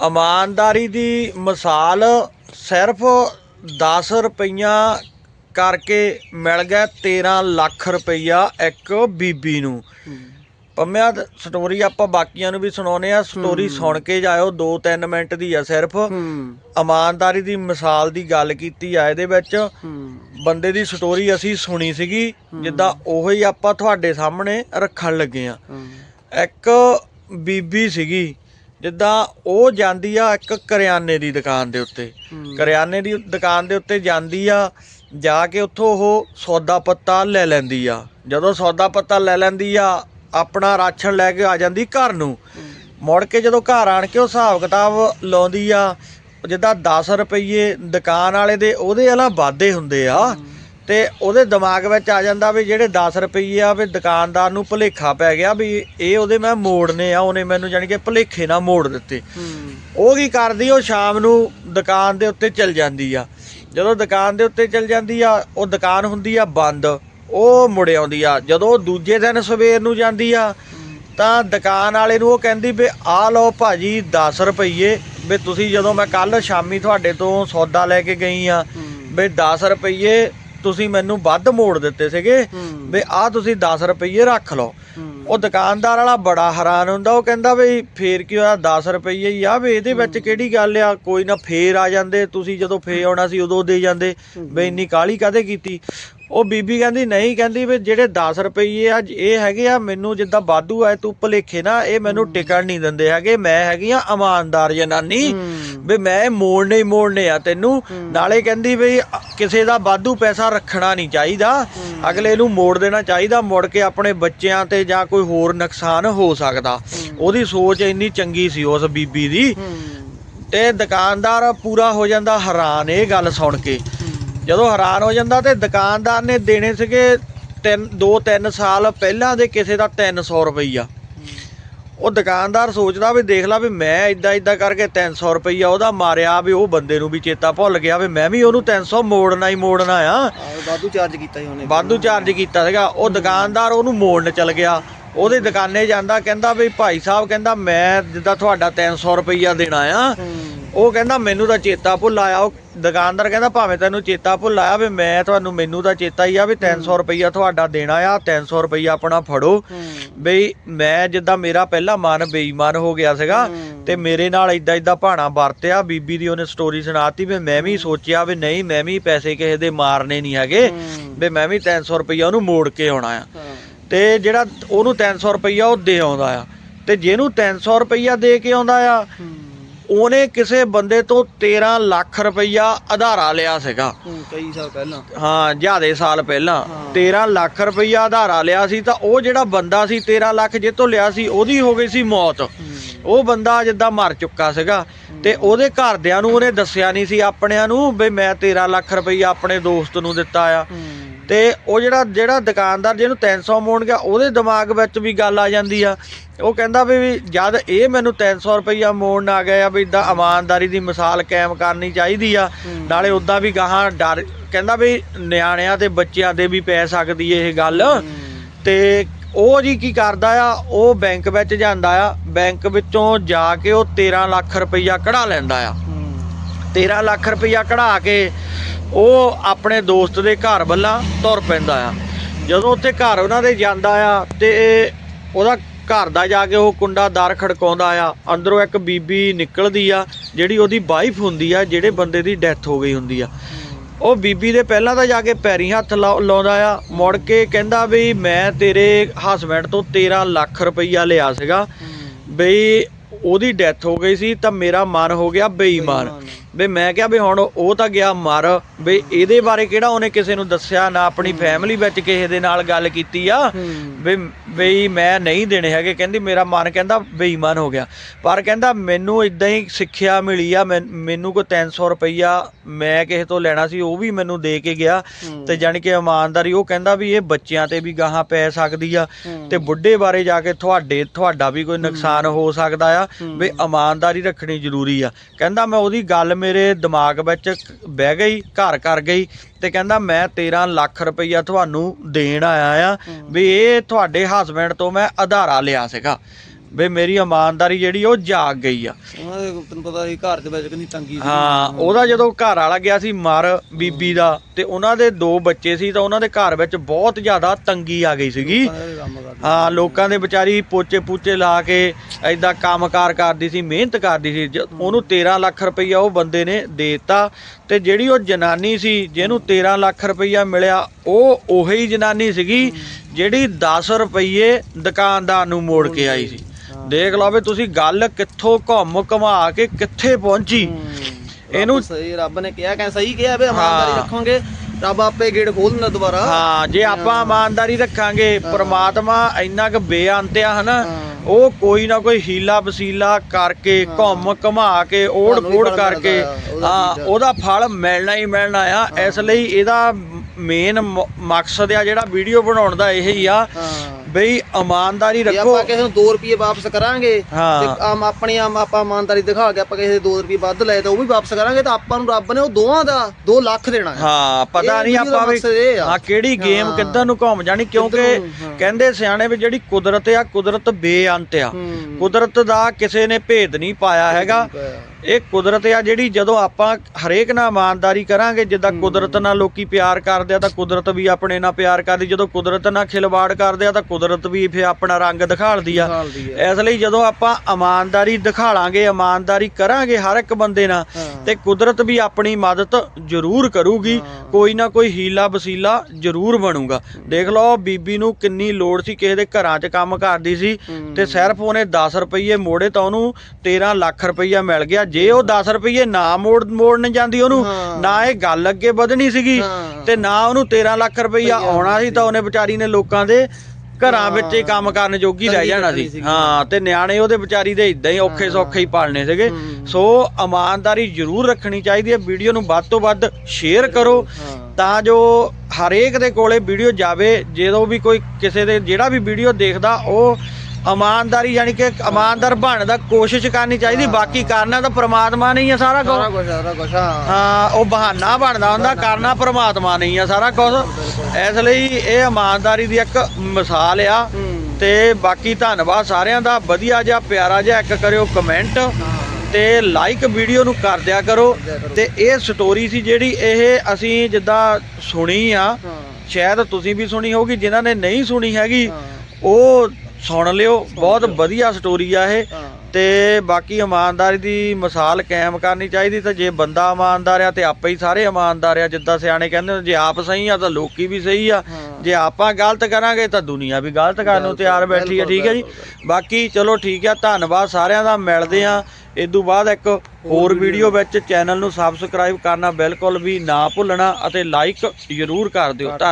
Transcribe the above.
ਇਮਾਨਦਾਰੀ ਦੀ ਮਿਸਾਲ ਸਿਰਫ 10 ਰੁਪਈਆ ਕਰਕੇ ਮਿਲ ਗਿਆ 13 ਲੱਖ ਰੁਪਈਆ ਇੱਕ ਬੀਬੀ ਨੂੰ। ਪੰਮਿਆ ਸਟੋਰੀ ਆਪਾਂ ਬਾਕੀਆਂ ਨੂੰ ਵੀ ਸੁਣਾਉਨੇ ਆ ਸਟੋਰੀ ਸੁਣ ਕੇ ਜਾਇਓ 2-3 ਮਿੰਟ ਦੀ ਆ ਸਿਰਫ। ਇਮਾਨਦਾਰੀ ਦੀ ਮਿਸਾਲ ਦੀ ਗੱਲ ਕੀਤੀ ਆ ਇਹਦੇ ਵਿੱਚ। ਬੰਦੇ ਦੀ ਸਟੋਰੀ ਅਸੀਂ ਸੁਣੀ ਸੀਗੀ ਜਿੱਦਾਂ ਉਹੋ ਹੀ ਆਪਾਂ ਤੁਹਾਡੇ ਸਾਹਮਣੇ ਰੱਖਣ ਲੱਗੇ ਆ ਇੱਕ ਬੀਬੀ ਸੀਗੀ ਜਿੱਦਾਂ ਉਹ ਜਾਂਦੀ ਆ ਇੱਕ ਕਰਿਆਨੇ ਦੀ ਦੁਕਾਨ ਦੇ ਉੱਤੇ। ਕਰਿਆਨੇ ਦੀ ਦੁਕਾਨ ਦੇ ਉੱਤੇ ਜਾਂਦੀ ਆ ਜਾ ਕੇ ਉੱਥੋਂ ਉਹ ਸੌਦਾ ਪੱਤਾ ਲੈ ਲੈਂਦੀ ਆ। ਜਦੋਂ ਸੌਦਾ ਪੱਤਾ ਲੈ ਲੈਂਦੀ ਆ ਆਪਣਾ ਰਾਸ਼ਨ ਲੈ ਕੇ ਆ ਜਾਂਦੀ ਘਰ ਨੂੰ। ਮੁੜ ਕੇ ਜਦੋਂ ਘਰ ਆਣ ਕੇ ਉਹ ਹਿਸਾਬ ਕਿਤਾਬ ਲਾਉਂਦੀ ਆ ਜਿੱਦਾਂ 10 ਰੁਪਏ ਦੁਕਾਨ ਵਾਲੇ ਦੇ ਉਹਦੇ ਵਾਲਾ ਵਾਧੇ ਹੁੰਦੇ ਆ। ਤੇ ਉਹਦੇ ਦਿਮਾਗ ਵਿੱਚ ਆ ਜਾਂਦਾ ਵੀ ਜਿਹੜੇ 10 ਰੁਪਏ ਆ ਵੀ ਦੁਕਾਨਦਾਰ ਨੂੰ ਭੁਲੇਖਾ ਪੈ ਗਿਆ ਵੀ ਇਹ ਉਹਦੇ ਮੈਂ ਮੋੜਨੇ ਆ ਉਹਨੇ ਮੈਨੂੰ ਜਾਣੀ ਕਿ ਭੁਲੇਖੇ ਨਾਲ ਮੋੜ ਦਿੱਤੇ। ਉਹ ਕੀ ਕਰਦੀ ਉਹ ਸ਼ਾਮ ਨੂੰ ਦੁਕਾਨ ਦੇ ਉੱਤੇ ਚਲ ਜਾਂਦੀ ਆ। ਜਦੋਂ ਦੁਕਾਨ ਦੇ ਉੱਤੇ ਚਲ ਜਾਂਦੀ ਆ ਉਹ ਦੁਕਾਨ ਹੁੰਦੀ ਆ ਬੰਦ ਉਹ ਮੁੜ ਆਉਂਦੀ ਆ। ਜਦੋਂ ਉਹ ਦੂਜੇ ਦਿਨ ਸਵੇਰ ਨੂੰ ਜਾਂਦੀ ਆ ਤਾਂ ਦੁਕਾਨ ਵਾਲੇ ਨੂੰ ਉਹ ਕਹਿੰਦੀ ਵੀ ਆਹ ਲਓ ਭਾਜੀ 10 ਰੁਪਏ ਵੀ ਤੁਸੀਂ ਜਦੋਂ ਮੈਂ ਕੱਲ ਸ਼ਾਮੀ ਤੁਹਾਡੇ ਤੋਂ ਸੌਦਾ ਲੈ ਕੇ ਗਈ ਆ ਵੀ 10 ਰੁਪਏ ਤੁਸੀਂ ਮੈਨੂੰ ਵੱਧ ਮੋੜ ਦਿੱਤੇ ਸੀਗੇ ਵੀ ਆਹ ਤੁਸੀਂ 10 ਰੁਪਏ ਰੱਖ ਲਓ। ਉਹ ਦੁਕਾਨਦਾਰ ਵਾਲਾ ਬੜਾ ਹੈਰਾਨ ਹੁੰਦਾ ਉਹ ਕਹਿੰਦਾ ਵੀ ਫੇਰ ਕੀ ਹੋਇਆ 10 ਰੁਪਏ ਹੀ ਆ ਵੀ ਇਹਦੇ ਵਿੱਚ ਕਿਹੜੀ ਗੱਲ ਆ? ਕੋਈ ਨਾ ਫੇਰ ਆ ਜਾਂਦੇ ਤੁਸੀਂ ਜਦੋਂ ਫੇਰ ਆਉਣਾ ਸੀ ਉਦੋਂ ਦੇ ਜਾਂਦੇ ਵੀ ਇੰਨੀ ਕਾਲੀ ਕਾਦੇ ਕੀਤੀ? ਉਹ ਬੀਬੀ ਕਹਿੰਦੀ ਨਹੀਂ ਕਹਿੰਦੀ ਵੀ ਜਿਹੜੇ 10 ਰੁਪਏ ਆ ਇਹ ਹੈਗੇ ਆ ਮੈਨੂੰ ਜਿੱਦਾਂ ਬਾਦੂ ਆਏ ਤੂੰ ਭਲੇਖੇ ਨਾ ਇਹ ਮੈਨੂੰ ਟਿਕਣ ਨਹੀਂ ਦਿੰਦੇ ਹੈਗੇ ਮੈਂ ਹੈਗੀ ਆ ਇਮਾਨਦਾਰ ਜਨਾਨੀ ਵੀ ਮੈਂ ਮੋੜਨੇ ਹੀ ਮੋੜਨੇ ਆ ਤੈਨੂੰ। ਨਾਲੇ ਕਹਿੰਦੀ ਵੀ ਕਿਸੇ ਦਾ ਬਾਦੂ ਪੈਸਾ ਰੱਖਣਾ ਨਹੀਂ ਚਾਹੀਦਾ ਅਗਲੇ ਨੂੰ ਮੋੜ ਦੇਣਾ ਚਾਹੀਦਾ ਮੁੜ ਕੇ ਆਪਣੇ ਬੱਚਿਆਂ ਤੇ ਜਾਂ ਕੋਈ ਹੋਰ ਨੁਕਸਾਨ ਹੋ ਸਕਦਾ। ਉਹਦੀ ਸੋਚ ਇੰਨੀ ਚੰਗੀ ਸੀ ਉਸ ਬੀਬੀ ਦੀ ਤੇ ਦੁਕਾਨਦਾਰ ਪੂਰਾ ਹੋ ਜਾਂਦਾ ਹੈਰਾਨ ਇਹ ਗੱਲ ਸੁਣ ਕੇ। ਜਦੋਂ ਹੈਰਾਨ ਹੋ ਜਾਂਦਾ ਤੇ ਦੁਕਾਨਦਾਰ ਨੇ ਦੇਣੇ ਸੀਗੇ 3 2-3 ਸਾਲ ਪਹਿਲਾਂ ਦੇ ਕਿਸੇ ਦਾ 300 ਰੁਪਈਆ। ਉਹ ਦੁਕਾਨਦਾਰ ਸੋਚਦਾ ਵੀ ਦੇਖ ਲਾ ਵੀ ਮੈਂ ਇਦਾਂ ਇਦਾਂ ਕਰਕੇ 300 ਰੁਪਈਆ ਉਹਦਾ ਮਾਰਿਆ ਵੀ ਉਹ ਬੰਦੇ ਨੂੰ ਵੀ ਚੇਤਾ ਭੁੱਲ ਗਿਆ ਵੀ ਮੈਂ ਵੀ ਉਹਨੂੰ 300 ਮੋੜਨਾ ਹੀ ਮੋੜਨਾ ਆ। ਵਾਧੂ ਚਾਰਜ ਕੀਤਾ ਸੀ ਉਹਨੇ। ਵਾਧੂ ਚਾਰਜ ਕੀਤਾ ਸੀਗਾ। ਉਹ ਦੁਕਾਨਦਾਰ ਉਹਨੂੰ ਮੋੜਨ ਚਲ ਗਿਆ। ਉਹਦੇ ਦੁਕਾਨੇ ਜਾਂਦਾ ਕਹਿੰਦਾ ਵੀ ਭਾਈ ਸਾਹਿਬ ਕਹਿੰਦਾ ਮੈਂ ਜਿੱਦਾਂ ਤੁਹਾਡਾ 300 ਰੁਪਈਆ ਦੇਣਾ ਆ ਉਹ ਕਹਿੰਦਾ ਮੈਨੂੰ ਤਾਂ ਚੇਤਾ ਭੁੱਲ ਆਇਆ। ਉਹ ਦੁਕਾਨਦਾਰ ਕਹਿੰਦਾ ਭਾਵੇਂ ਤੈਨੂੰ ਚੇਤਾ ਭੁੱਲ ਆਇਆ ਵੀ ਮੈਂ ਤੁਹਾਨੂੰ ਮੈਨੂੰ ਤਾਂ ਚੇਤਾ ਹੀ ਆ ਵੀ 300 ਰੁਪਈਆ ਤੁਹਾਡਾ ਦੇਣਾ ਆ 300 ਰੁਪਈਆ ਆਪਣਾ ਫੜੋ। ਬਈ ਮੈਂ ਜਿੱਦਾਂ ਮੇਰਾ ਪਹਿਲਾ ਮਨ ਬੇਈਮਾਨ ਹੋ ਗਿਆ ਸੀਗਾ ਤੇ ਮੇਰੇ ਨਾਲ ਇਦਾਂ ਇਦਾਂ ਭਾਣਾ ਵਰਤਿਆ ਬੀਬੀ ਦੀ ਉਹਨੇ ਸਟੋਰੀ ਸੁਣਾਤੀ ਵੀ ਮੈਂ ਵੀ ਸੋਚਿਆ ਵੀ ਨਹੀਂ ਮੈਂ ਵੀ ਪੈਸੇ ਕਿਸੇ ਦੇ ਮਾਰਨੇ ਨਹੀਂ ਹੈਗੇ ਵੀ ਮੈਂ ਵੀ 300 ਰੁਪਈਆ ਉਹਨੂੰ ਮੋੜ ਕੇ ਆਉਣਾ ਆ। ਤੇ ਜਿਹੜਾ ਉਹਨੂੰ 300 ਰੁਪਈਆ ਉਹ ਦੇ ਆਉਂਦਾ ਆ। ਤੇ ਜਿਹਨੂੰ 300 ਰੁਪਈਆ ਦੇ ਕੇ ਆਉਂਦਾ ਆ ਉਹਨੇ ਕਿਸੇ ਬੰਦੇ ਤੋਂ 13 ਲੱਖ ਰੁਪਈਆ ਆਧਾਰਾ ਲਿਆ ਸੀਗਾ। ਕਈ ਸਾਲ ਪਹਿਲਾਂ। ਹਾਂ ਜਿਆਦੇ ਸਾਲ ਪਹਿਲਾਂ। ਹਾਂ। 13 ਲੱਖ ਰੁਪਈਆ ਆਧਾਰਾ ਲਿਆ ਸੀ ਤਾਂ ਉਹ ਜਿਹੜਾ ਬੰਦਾ ਸੀ 13 ਲੱਖ ਜਿੱਤੋਂ ਲਿਆ ਸੀ ਉਹਦੀ ਹੋ ਗਈ ਸੀ ਮੌਤ। ਉਹ ਬੰਦਾ ਜਿੱਦਾਂ ਮਰ ਚੁੱਕਾ ਸੀਗਾ ਤੇ ਉਹਦੇ ਘਰਦਿਆਂ ਨੂੰ ਉਹਨੇ ਦੱਸਿਆ ਨਹੀਂ ਸੀ ਆਪਣਿਆਂ ਨੂੰ ਵੀ ਮੈਂ 13 ਲੱਖ ਰੁਪਈਆ ਆਪਣੇ ਦੋਸਤ ਨੂੰ ਦਿੱਤਾ ਆ। ਤੇ ਉਹ ਜਿਹੜਾ ਜਿਹੜਾ ਦੁਕਾਨਦਾਰ ਜਿਹਨੂੰ 300 ਮੋੜ ਗਿਆ ਉਹਦੇ ਦਿਮਾਗ ਵਿੱਚ ਵੀ ਗੱਲ ਆ ਜਾਂਦੀ ਆ। ਉਹ ਕਹਿੰਦਾ ਵੀ ਜਦ ਇਹ ਮੈਨੂੰ 300 ਰੁਪਈਆ ਮੋੜਨ ਆ ਗਿਆ ਵੀ ਇਦਾਂ ਇਮਾਨਦਾਰੀ ਦੀ ਮਿਸਾਲ ਕਾਇਮ ਕਰਨੀ ਚਾਹੀਦੀ ਆ ਨਾਲੇ ਉਦਾਂ ਵੀ ਗਾਹਾਂ ਡਰ ਕਹਿੰਦਾ ਵੀ ਨਿਆਣਿਆਂ ਤੇ ਬੱਚਿਆਂ ਦੇ ਵੀ ਪੈ ਸਕਦੀ ਇਹ ਗੱਲ। ਤੇ ਉਹ ਜੀ ਕੀ ਕਰਦਾ ਆ ਉਹ ਬੈਂਕ ਵਿੱਚ ਜਾਂਦਾ ਆ ਬੈਂਕ ਵਿੱਚੋਂ ਜਾ ਕੇ ਉਹ 13 ਲੱਖ ਰੁਪਈਆ ਕਢਾ ਲੈਂਦਾ ਆ। 13 ਲੱਖ ਰੁਪਈਆ ਕਢਾ ਕੇ ਉਹ ਆਪਣੇ ਦੋਸਤ ਦੇ ਘਰ ਵੱਲਾਂ ਤੁਰ ਪੈਂਦਾ ਆ। ਜਦੋਂ ਉੱਥੇ ਘਰ ਉਹਨਾਂ ਦੇ ਜਾਂਦਾ ਆ ਤੇ ਉਹਦਾ ਘਰ ਦਾ ਜਾ ਕੇ ਉਹ ਕੁੰਡਾ ਦਰ ਖੜਕਾਉਂਦਾ ਆ। ਅੰਦਰੋਂ ਇੱਕ ਬੀਬੀ ਨਿਕਲਦੀ ਆ ਜਿਹੜੀ ਉਹਦੀ ਵਾਈਫ ਹੁੰਦੀ ਆ ਜਿਹੜੇ ਬੰਦੇ ਦੀ ਡੈਥ ਹੋ ਗਈ ਹੁੰਦੀ ਆ। ਉਹ ਬੀਬੀ ਦੇ ਪਹਿਲਾਂ ਤਾਂ ਜਾ ਕੇ ਪੈਰੀਂ ਹੱਥ ਲਾਉਂਦਾ ਆ ਮੁੜ ਕੇ ਕਹਿੰਦਾ ਵੀ ਮੈਂ ਤੇਰੇ ਹਸਬੰਡ ਤੋਂ 13 ਲੱਖ ਰੁਪਈਆ ਲਿਆ ਸੀਗਾ ਬਈ ਉਹਦੀ ਡੈਥ ਹੋ ਗਈ ਸੀ ਤਾਂ ਮੇਰਾ ਮਨ ਹੋ ਗਿਆ ਬੇਈਮਾਨ। ਵੀ ਮੈਂ ਕਿਹਾ ਵੀ ਹੁਣ ਉਹ ਤਾਂ ਗਿਆ ਮਰ ਵੀ ਇਹਦੇ ਬਾਰੇ ਕਿਹੜਾ ਉਹਨੇ ਕਿਸੇ ਨੂੰ ਦੱਸਿਆ ਨਾ ਆਪਣੀ ਫੈਮਿਲੀ ਵਿੱਚ ਕਿਸੇ ਦੇ ਨਾਲ ਗੱਲ ਕੀਤੀ ਆ। ਵੀ ਬਈ ਮੈਂ ਨਹੀਂ ਦੇਣੇ ਹੈਗੇ। ਕਹਿੰਦੀ ਮੇਰਾ ਮਨ ਕਹਿੰਦਾ ਬੇਈਮਾਨ ਹੋ ਗਿਆ। ਪਰ ਕਹਿੰਦਾ ਮੈਨੂੰ ਇਦਾਂ ਹੀ ਸਿੱਖਿਆ ਮਿਲੀ ਆ। ਮੈਨ- ਕੋਈ 300 ਰੁਪਈਆ ਮੈਂ ਕਿਸੇ ਤੋਂ ਲੈਣਾ ਸੀ ਉਹ ਵੀ ਮੈਨੂੰ ਦੇ ਕੇ ਗਿਆ। ਤੇ ਜਾਣੀ ਕਿ ਇਮਾਨਦਾਰੀ ਉਹ ਕਹਿੰਦਾ ਵੀ ਇਹ ਬੱਚਿਆਂ ਤੇ ਵੀ ਗਾਹਾਂ ਪੈ ਸਕਦੀ ਆ। ਤੇ ਬੁੱਢੇ ਬਾਰੇ ਜਾ ਕੇ ਤੁਹਾਡੇ ਤੁਹਾਡਾ ਵੀ ਕੋਈ ਨੁਕਸਾਨ ਹੋ ਸਕਦਾ ਆ। ਵੀ ਇਮਾਨਦਾਰੀ ਰੱਖਣੀ ਜ਼ਰੂਰੀ ਆ। ਕਹਿੰਦਾ ਮੈਂ ਉਹਦੀ ਗੱਲ ਮੇਰੇ ਦਿਮਾਗ ਵਿੱਚ ਬਹਿ ਗਈ, ਘਰ ਕਰ ਗਈ ਤੇ ਕਹਿੰਦਾ ਮੈਂ 13 ਲੱਖ ਰੁਪਈਆ ਤੁਹਾਨੂੰ ਦੇਣ ਆਇਆ ਆ ਵੀ ਇਹ ਤੁਹਾਡੇ ਹਸਬੰਡ ਤੋਂ ਮੈਂ ਆਧਾਰਾ ਲਿਆ ਸੀਗਾ। ਵੀ ਮੇਰੀ ਇਮਾਨਦਾਰੀ ਜਿਹੜੀ ਉਹ ਜਾਗ ਗਈ ਆ। ਉਹਨਾਂ ਦੇ ਤੈਨੂੰ ਪਤਾ ਸੀ ਘਰ ਦੇ ਵਿੱਚ ਕਿੰਨੀ ਤੰਗੀ ਸੀ। ਹਾਂ ਉਹਦਾ ਜਦੋਂ ਘਰ ਵਾਲਾ ਗਿਆ ਸੀ ਮਰ ਬੀਬੀ ਦਾ ਤੇ ਉਹਨਾਂ ਦੇ ਦੋ ਬੱਚੇ ਸੀ ਤਾਂ ਉਹਨਾਂ ਦੇ ਘਰ ਵਿੱਚ ਬਹੁਤ ਜ਼ਿਆਦਾ ਤੰਗੀ ਆ ਗਈ ਸੀਗੀ। ਹਾਂ ਲੋਕਾਂ ਦੇ ਵਿਚਾਰੀ ਪੋਚੇ ਪੂਚੇ ਲਾ ਕੇ ਐਦਾਂ ਕੰਮਕਾਰ ਕਰਦੀ ਸੀ ਮਿਹਨਤ ਕਰਦੀ ਸੀ। ਉਹਨੂੰ 13 ਲੱਖ ਰੁਪਈਆ ਉਹ ਬੰਦੇ ਨੇ ਦੇਤਾ ਤੇ ਜਿਹੜੀ ਉਹ ਜਨਾਨੀ ਸੀ ਜਿਹਨੂੰ 13 ਲੱਖ ਰੁਪਈਆ ਮਿਲਿਆ ਉਹ ਉਹੀ ਜਨਾਨੀ ਸੀਗੀ ਜਿਹੜੀ 10 ਰੁਪਈਏ ਦੁਕਾਨਦਾਰ ਨੂੰ ਮੋੜ ਕੇ ਆਈ ਸੀ। ਦੇਖ ਲਓ ਵੀ ਤੁਸੀਂ ਗੱਲ ਕਿੱਥੋਂ ਘੁੰਮ ਘਮਾ ਕੇ ਕਿੱਥੇ ਪਹੁੰਚੀ। ਇਹਨੂੰ ਸਹੀ ਰੱਬ ਨੇ ਕਿਹਾ ਕਹਿੰਦਾ ਸਹੀ ਕਿਹਾ ਵੀ ਇਮਾਨਦਾਰੀ। ਰੱਖੋਗੇ। ਰੱਬ ਆਪੇ ਗੇੜ ਖੋਲ ਦਿੰਦਾ ਦੁਬਾਰਾ। ਹਾਂ ਜੇ ਆਪਾਂ ਇਮਾਨਦਾਰੀ ਰੱਖਾਂਗੇ ਪ੍ਰਮਾਤਮਾ ਇੰਨਾ ਕੁ ਬੇਅੰਤ ਆ ਹਨਾ। ਉਹ ਕੋਈ ਨਾ ਕੋਈ ਹੀਲਾ ਵਸੀਲਾ ਕਰਕੇ ਘੁੰਮ ਘਮਾ ਕੇ ਓੜ ਫਲ ਕਰਕੇ ਹਾਂ। ਉਹਦਾ ਫਲ ਮਿਲਣਾ ਹੀ ਮਿਲਣਾ ਆ। ਇਸ ਲਈ ਇਹਦਾ ਮੇਨ ਮਕਸਦ ਆ ਜਿਹੜਾ ਵੀਡੀਓ ਬਣਾਉਣ ਦਾ ਇਹ ਹੀ। ਆ ਬਈ ਇਮਾਨਦਾਰੀ ਜੇ ਰੱਖੋ ਆਪਾਂ ਕਿਸੇ ਨੂੰ 2 ਰੁਪਏ ਵਾਪਸ ਕਰਾਂਗੇ ਹਾਂ। ਤੇ ਆਮ ਆਪਣੀ ਆਮ ਆਪਾਂ ਇਮਾਨਦਾਰੀ ਦਿਖਾ ਕੇ ਆਪਾਂ ਕਿਸੇ ਦੇ 2 ਰੁਪਏ ਵੱਧ ਲਏ ਤਾਂ ਉਹ ਵੀ ਵਾਪਸ ਕਰਾਂਗੇ ਤਾਂ ਆਪਾਂ ਨੂੰ ਰੱਬ ਨੇ ਉਹ ਦੋਵਾਂ ਦਾ 2 ਲੱਖ ਦੇਣਾ ਹੈ ਹਾਂ ਪਤਾ ਇਹ ਨਹੀਂ ਦਾ ਆਪਾਂ ਵੀ ਮਕਸਦ ਇਹ ਆ। ਹਾਂ ਕਿਹੜੀ ਗੇਮ ਹਾਂ। ਕਿੱਧਰ ਨੂੰ ਘੁੰਮ ਜਾਣੀ ਕਿਉਂਕਿ ਕਿੱਧਰ ਨੂੰ, ਹਾਂ। ਕਹਿੰਦੇ ਸਿਆਣੇ ਵੀ ਜਿਹੜੀ ਕੁਦਰਤ ਆ ਕੁਦਰਤ ਬੇਅੰਤ ਆ ਹੂੰ। ਕੁਦਰਤ ਦਾ ਕਿਸੇ ਨੇ ਭੇਦ ਨਹੀਂ ਪਾਇਆ ਹੈਗਾ ਇਹ ਕੁਦਰਤ ਆ ਜਿਹੜੀ ਜਦੋਂ ਆਪਾਂ ਹਰੇਕ ਨਾਲ ਇਮਾਨਦਾਰੀ ਕਰਾਂਗੇ ਜਿੱਦਾਂ ਕੁਦਰਤ ਨਾਲ ਲੋਕੀ ਪਿਆਰ ਕਰਦੇ ਆ ਤਾਂ ਕੁਦਰਤ ਵੀ ਆਪਣੇ ਨਾਲ ਪਿਆਰ ਕਰਦੀ ਜਦੋਂ ਕੁਦਰਤ ਨਾਲ ਖਿਲਵਾੜ ਕਰਦੇ ਆ ਤਾਂ ਕੁਦਰਤ ਵੀ ਫੇ ਆਪਣਾ ਰੰਗ ਦਿਖਾਲਦੀ ਆ। ਇਸ ਲਈ ਜਦੋਂ ਆਪਾਂ ਇਮਾਨਦਾਰੀ ਦਿਖਾਲਾਂਗੇ ਇਮਾਨਦਾਰੀ ਕਰਾਂਗੇ ਹਰ ਇੱਕ ਬੰਦੇ ਨਾਲ। ਤੇ ਕੁਦਰਤ ਵੀ ਆਪਣੀ ਮਦਦ ਜ਼ਰੂਰ ਕਰੂਗੀ। ਕੋਈ ਨਾ ਕੋਈ ਹੀਲਾ ਵਸੀਲਾ ਜ਼ਰੂਰ ਬਣੂਗਾ ਦੇਖ ਲਓ ਬੀਬੀ ਨੂੰ ਕਿੰਨੀ ਲੋੜ ਸੀ ਕਿਸੇ ਦੇ ਘਰਾਂ 'ਚ ਕੰਮ ਕਰਦੀ ਸੀ। ਤੇ ਸਿਰਫ ਉਹਨੇ 10 ਰੁਪਏ ਮੋੜੇ ਤਾਂ ਉਹਨੂੰ 13 ਲੱਖ ਰੁਪਈਆ ਮਿਲ ਗਿਆ ਜੇ ਉਹ 10 ਰੁਪਏ ਨਾ ਮੋੜ ਮੋੜਨ ਜਾਂਦੀ ਉਹਨੂੰ। ਨਾ ਇਹ ਗੱਲ ਅੱਗੇ ਵਧਣੀ ਸੀਗੀ। ਤੇ ਨਾ ਉਹਨੂੰ 13 ਲੱਖ ਰੁਪਈਆ ਆਉਣਾ ਸੀ ਤਾਂ ਉਹਨੇ ਵਿਚਾਰੀ ਨੇ ਲੋਕਾਂ ਦੇ ਘਰਾਂ ਵਿੱਚ ਹੀ। ਕੰਮ ਕਰਨ ਜੋਗੀ ਰਹਿ ਜਾਣਾ ਸੀ। ਹਾਂ ਤੇ ਨਿਆਣੇ ਉਹਦੇ ਵਿਚਾਰੀ ਦੇ ਇਦਾਂ ਹੀ ਔਖੇ ਸੌਖੇ ਹੀ ਪਾਲਣੇ ਸੀਗੇ। ਸੋ ਇਮਾਨਦਾਰੀ ਜ਼ਰੂਰ ਰੱਖਣੀ ਚਾਹੀਦੀ ਹੈ ਵੀਡੀਓ ਨੂੰ ਵੱਧ ਤੋਂ ਵੱਧ ਸ਼ੇਅਰ ਕਰੋ। ਤਾਂ ਜੋ ਹਰੇਕ ਦੇ ਕੋਲੇ ਵੀਡੀਓ ਜਾਵੇ ਜਦੋਂ ਵੀ ਕੋਈ ਕਿਸੇ ਦੇ ਜਿਹੜਾ ਵੀ ਵੀਡੀਓ ਦੇਖਦਾ ਉਹ ਇਮਾਨਦਾਰੀ ਯਾਨੀ ਕਿ ਇਮਾਨਦਾਰ ਬਣਨ ਦਾ ਕੋਸ਼ਿਸ਼ ਕਰਨੀ ਚਾਹੀਦੀ ਬਾਕੀ ਕਰਨਾ ਤਾਂ ਪ੍ਰਮਾਤਮਾ ਨੇ ਹੀ ਆ ਸਾਰਾ ਸਾਰਾ ਕੁਝ ਕੁਝ ਸਾਰਾ ਕੁਝ ਹਾਂ। ਉਹ ਬਹਾਨਾ ਬਣਦਾ ਹੁੰਦਾ ਕਰਨਾ ਪ੍ਰਮਾਤਮਾ ਨਹੀਂ ਆ ਸਾਰਾ ਕੁਝ ਇਸ ਲਈ ਇਹ ਇਮਾਨਦਾਰੀ ਦੀ ਇੱਕ ਮਿਸਾਲ ਆ। ਤੇ ਬਾਕੀ ਧੰਨਵਾਦ ਸਾਰਿਆਂ ਦਾ ਵਧੀਆ ਜਿਹਾ ਪਿਆਰਾ ਜਿਹਾ ਇੱਕ ਕਰਿਓ ਕਮੈਂਟ। ਤੇ ਲਾਈਕ ਵੀਡੀਓ ਨੂੰ ਕਰ ਦਿਆ ਕਰੋ। ਤੇ ਇਹ ਸਟੋਰੀ ਸੀ ਜਿਹੜੀ ਇਹ ਅਸੀਂ ਜਿੱਦਾਂ ਸੁਣੀ ਆ ਸ਼ਾਇਦ ਤੁਸੀਂ ਵੀ ਸੁਣੀ ਹੋਗੀ ਜਿਨ੍ਹਾਂ ਨੇ ਨਹੀਂ ਸੁਣੀ ਹੈਗੀ। ਉਹ ਸੁਣ ਲਿਓ ਬਹੁਤ ਵਧੀਆ ਸਟੋਰੀ ਆ ਇਹ। ਤੇ ਬਾਕੀ ਇਮਾਨਦਾਰੀ ਦੀ ਮਿਸਾਲ ਕਾਇਮ ਕਰਨੀ ਚਾਹੀਦੀ ਤਾਂ ਜੇ ਬੰਦਾ ਇਮਾਨਦਾਰ ਆ ਤੇ ਆਪੇ ਹੀ ਸਾਰੇ ਇਮਾਨਦਾਰ ਆ ਜਿੱਦਾਂ ਸਿਆਣੇ ਕਹਿੰਦੇ ਨੇ ਜੇ ਆਪ ਸਹੀ ਆ ਤਾਂ ਲੋਕੀ ਵੀ ਸਹੀ ਆ। ਜੇ ਆਪਾਂ ਗਲਤ ਕਰਾਂਗੇ ਤਾਂ ਦੁਨੀਆ ਵੀ ਗਲਤ ਕਰਨ ਨੂੰ ਤਿਆਰ ਬੈਠੀ ਆ ਠੀਕ ਹੈ ਜੀ? ਬਾਕੀ ਚਲੋ ਠੀਕ ਆ ਧੰਨਵਾਦ ਸਾਰਿਆਂ ਦਾ ਮਿਲਦੇ ਆ। ਇਦੋਂ ਬਾਅਦ ਇੱਕ ਹੋਰ ਵੀਡੀਓ ਵਿੱਚ ਚੈਨਲ ਨੂੰ ਸਬਸਕ੍ਰਾਈਬ ਕਰਨਾ ਬਿਲਕੁਲ ਵੀ ਨਾ ਭੁੱਲਣਾ ਅਤੇ ਲਾਈਕ ਜ਼ਰੂਰ ਕਰ ਦਿਓ।